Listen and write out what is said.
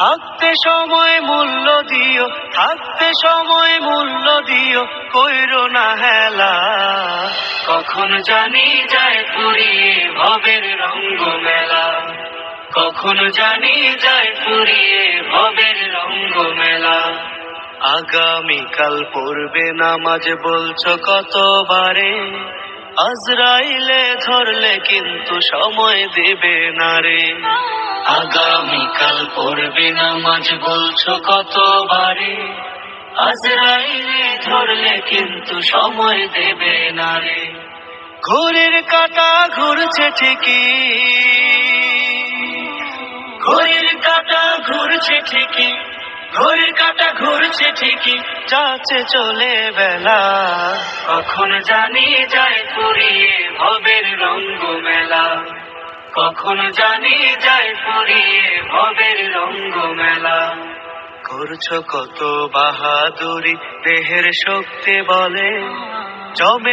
থাকতে সময় মূল্য দিও, থাকতে সময় মূল্য দিও, কইর না হেলা। কখন জানি যায় ফুরিয়ে ভবের রঙ্গ মেলা কখন জানি যায় ফুরিয়ে ভবের রঙ্গ মেলা আগামীকাল পড়বে নামাজ, বলছো কতবারে? আজরাইলে ধরলে কিন্তু সময় দেবে না রে। আগামীকাল পড়বে নামাজ বলছো কতবারে? আজরাইলে ধরলে কিন্তু সময় দেবে না রে। ঘড়ির কাটা ঘুরছে ঠিকই। ঘড়ির কাটা ঘুরছে ঠিকই। ঘড়ির কাটা ঘুরছে ঠিকই। যাচ্ছে চলে বেলা। কখন জানি যায় কখন জানি যায় ফুরিয়ে ভবের রঙ্গ মেলা করছ কত বাহাদুরি দেহের শক্তি বলে। জমে